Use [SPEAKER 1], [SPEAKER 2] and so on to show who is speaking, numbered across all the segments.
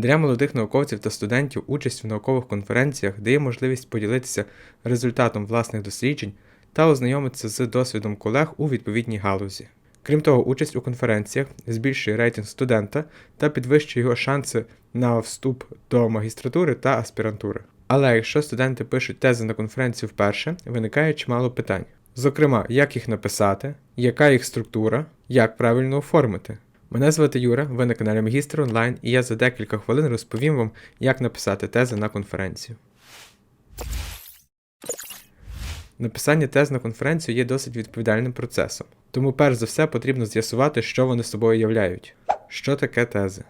[SPEAKER 1] Для молодих науковців та студентів участь в наукових конференціях дає можливість поділитися результатом власних досліджень та ознайомитися з досвідом колег у відповідній галузі. Крім того, участь у конференціях збільшує рейтинг студента та підвищує його шанси на вступ до магістратури та аспірантури. Але якщо студенти пишуть тези на конференцію вперше, виникає чимало питань. Зокрема, як їх написати, яка їх структура, як правильно оформити. Мене звати Юра, ви на каналі Магістр Онлайн, і я за декілька хвилин розповім вам, як написати тези на конференцію. Написання тез на конференцію є досить відповідальним процесом, тому перш за все потрібно з'ясувати, що вони собою являють. Що таке тези?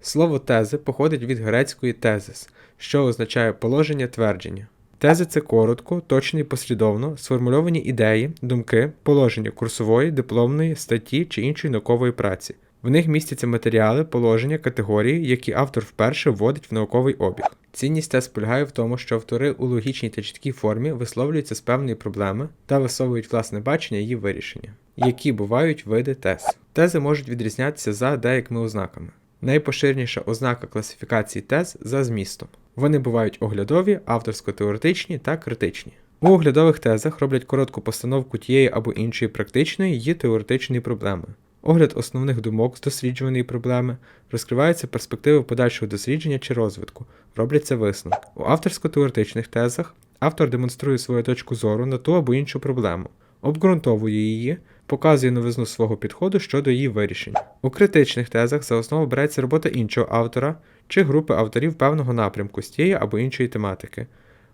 [SPEAKER 1] Слово тези походить від грецької тезис, що означає положення твердження. Тези це коротко, точно і послідовно сформульовані ідеї, думки, положення курсової, дипломної, статті чи іншої наукової праці. В них містяться матеріали, положення, категорії, які автор вперше вводить в науковий обіг. Цінність тез полягає в тому, що автори у логічній та чіткій формі висловлюються з певної проблеми та висовують власне бачення її вирішення, які бувають види тез. Тези можуть відрізнятися за деякими ознаками. Найпоширеніша ознака класифікації тез за змістом. Вони бувають оглядові, авторсько-теоретичні та критичні. У оглядових тезах роблять коротку постановку тієї або іншої практичної і теоретичної проблеми. Огляд основних думок з досліджуваної проблеми, розкриваються перспективи подальшого дослідження чи розвитку, робляться висновки. У авторсько-теоретичних тезах автор демонструє свою точку зору на ту або іншу проблему, обґрунтовує її, показує новизну свого підходу щодо її вирішення. У критичних тезах за основу береться робота іншого автора чи групи авторів певного напрямку з тієї або іншої тематики,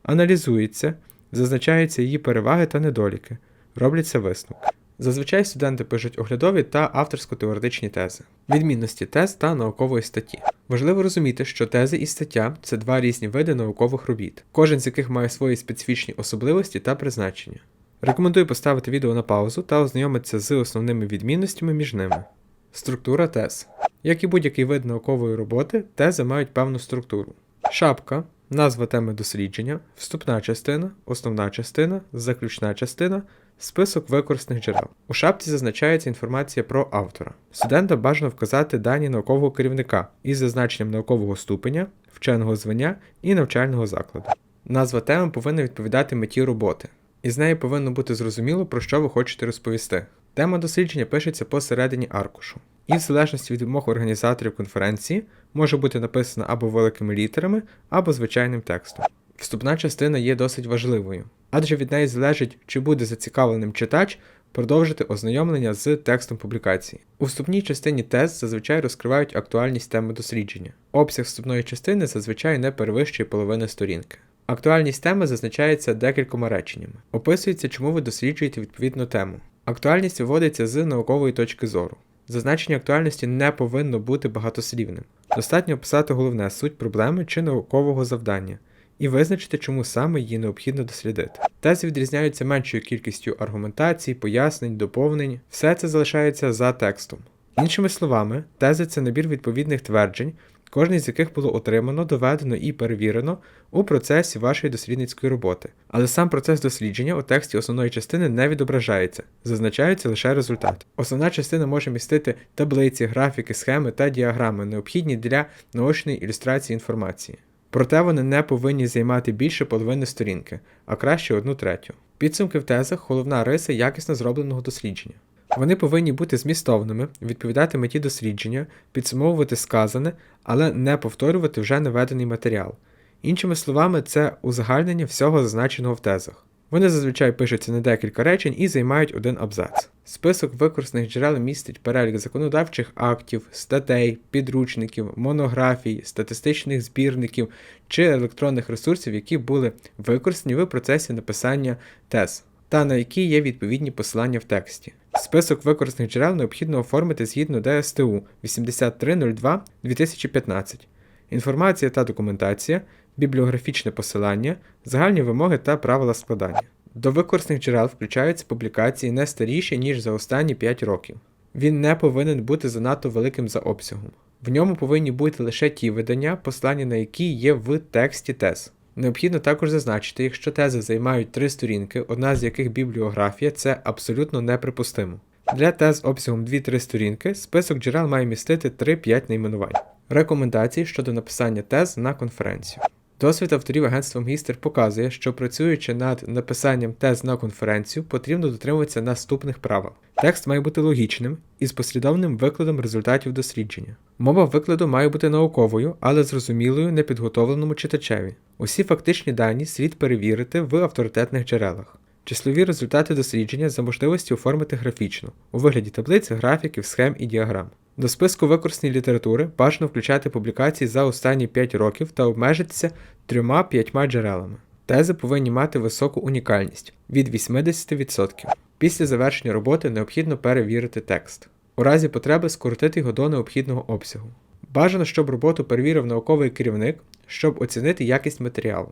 [SPEAKER 1] аналізується, зазначаються її переваги та недоліки, робляться висновки. Зазвичай студенти пишуть оглядові та авторсько-теоретичні тези, відмінності тез та наукової статті. Важливо розуміти, що тези і стаття це два різні види наукових робіт, кожен з яких має свої специфічні особливості та призначення. Рекомендую поставити відео на паузу та ознайомитися з основними відмінностями між ними. Структура тез. Як і будь-який вид наукової роботи, тези мають певну структуру. Шапка, назва теми дослідження, вступна частина, основна частина, заключна частина, список використаних джерел. У шапці зазначається інформація про автора. Студентам бажано вказати дані наукового керівника із зазначенням наукового ступеня, вченого звання і навчального закладу. Назва теми повинна відповідати меті роботи, і з нею повинно бути зрозуміло, про що ви хочете розповісти. Тема дослідження пишеться посередині аркушу, і в залежності від вимог організаторів конференції може бути написана або великими літерами, або звичайним текстом. Вступна частина є досить важливою, адже від неї залежить, чи буде зацікавленим читач продовжити ознайомлення з текстом публікації. У вступній частині тез зазвичай розкривають актуальність теми дослідження. Обсяг вступної частини зазвичай не перевищує половини сторінки. Актуальність теми зазначається декількома реченнями. Описується, чому ви досліджуєте відповідну тему. Актуальність виводиться з наукової точки зору. Зазначення актуальності не повинно бути багатослівним. Достатньо описати головне суть проблеми чи наукового завдання і визначити, чому саме її необхідно дослідити. Тези відрізняються меншою кількістю аргументацій, пояснень, доповнень, все це залишається за текстом. Іншими словами, тези це набір відповідних тверджень, кожне з яких було отримано, доведено і перевірено у процесі вашої дослідницької роботи. Але сам процес дослідження у тексті основної частини не відображається, зазначаються лише результати. Основна частина може містити таблиці, графіки, схеми та діаграми, необхідні для наочної ілюстрації інформації. Проте вони не повинні займати більше половини сторінки, а краще одну третю. Підсумки в тезах головна риса якісно зробленого дослідження. Вони повинні бути змістовними, відповідати меті дослідження, підсумовувати сказане, але не повторювати вже наведений матеріал. Іншими словами, це узагальнення всього зазначеного в тезах. Вони зазвичай пишуться на декілька речень і займають один абзац. Список використаних джерел містить перелік законодавчих актів, статей, підручників, монографій, статистичних збірників чи електронних ресурсів, які були використані в процесі написання тез, та на які є відповідні посилання в тексті. Список використаних джерел необхідно оформити згідно ДСТУ 8302 2015. Інформація та документація бібліографічне посилання, загальні вимоги та правила складання. До використаних джерел включаються публікації не старіші, ніж за останні 5 років. Він не повинен бути занадто великим за обсягом. В ньому повинні бути лише ті видання, послання на які є в тексті тез. Необхідно також зазначити, якщо тези займають три сторінки, одна з яких бібліографія, це абсолютно неприпустимо. Для тез обсягом 2-3 сторінки список джерел має містити 3-5 найменувань. Рекомендації щодо написання тез на конференцію. Досвід авторів агентства Магістр показує, що працюючи над написанням тез на конференцію, потрібно дотримуватися наступних правил. Текст має бути логічним і з послідовним викладом результатів дослідження. Мова викладу має бути науковою, але зрозумілою непідготовленому читачеві. Усі фактичні дані слід перевірити в авторитетних джерелах. Числові результати дослідження за можливості оформити графічно у вигляді таблиць, графіків, схем і діаграм. До списку використаної літератури бажано включати публікації за останні 5 років та обмежитися трьома-п'ятьма джерелами. Тези повинні мати високу унікальність від 80%. Після завершення роботи необхідно перевірити текст. У разі потреби скоротити його до необхідного обсягу. Бажано, щоб роботу перевірив науковий керівник, щоб оцінити якість матеріалу.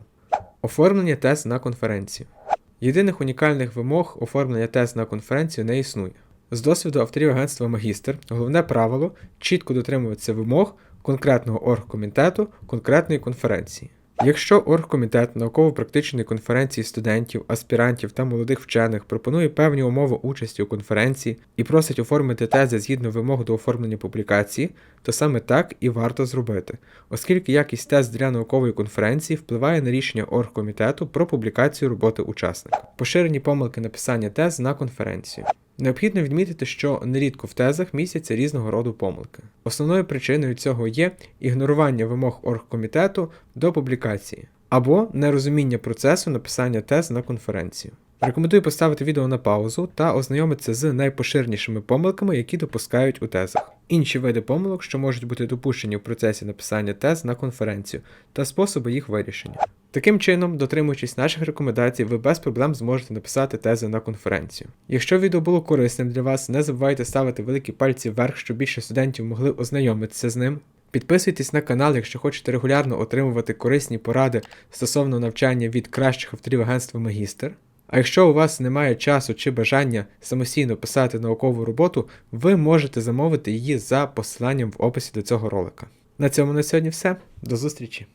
[SPEAKER 1] Оформлення тез на конференцію. Єдиних унікальних вимог оформлення тез на конференцію не існує. З досвіду авторів агентства Магістр головне правило чітко дотримуватися вимог конкретного оргкомітету конкретної конференції. Якщо оргкомітет науково-практичної конференції студентів, аспірантів та молодих вчених пропонує певні умови участі у конференції і просить оформити тези згідно вимог до оформлення публікації, то саме так і варто зробити, оскільки якість тез для наукової конференції впливає на рішення оргкомітету про публікацію роботи учасника. Поширені помилки написання тез на конференцію. Необхідно відмітити, що нерідко в тезах містяться різного роду помилки. Основною причиною цього є ігнорування вимог оргкомітету до публікації або нерозуміння процесу написання тез на конференцію. Рекомендую поставити відео на паузу та ознайомитися з найпоширенішими помилками, які допускають у тезах. Інші види помилок, що можуть бути допущені в процесі написання тез на конференцію, та способи їх вирішення. Таким чином, дотримуючись наших рекомендацій, ви без проблем зможете написати тези на конференцію. Якщо відео було корисним для вас, не забувайте ставити великі пальці вверх, щоб більше студентів могли ознайомитися з ним. Підписуйтесь на канал, якщо хочете регулярно отримувати корисні поради стосовно навчання від кращих авторів агентства Магістр. А якщо у вас немає часу чи бажання самостійно писати наукову роботу, ви можете замовити її за посиланням в описі до цього ролика. На цьому на сьогодні все. До зустрічі!